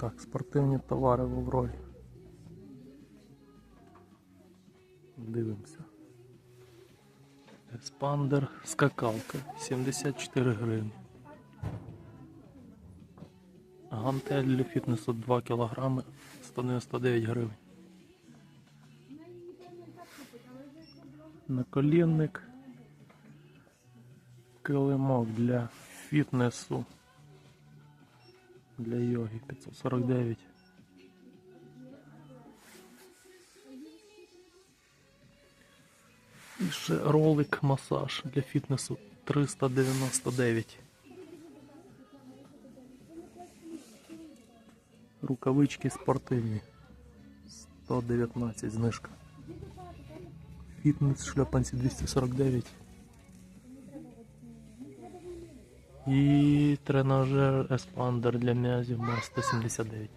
Так, спортивні товари в Аврорі. Дивимося. Еспандер скакалка 74 гривні. Гантель для фітнесу 2 кг 199 гривень. Наколінник. Килимок для фітнесу. Для йоги 549. І ще ролик масаж для фітнесу 399. Рукавички спортивні 119 знижка. Фітнес шльопанці 249. І тренажер еспандер для м'язів на 179.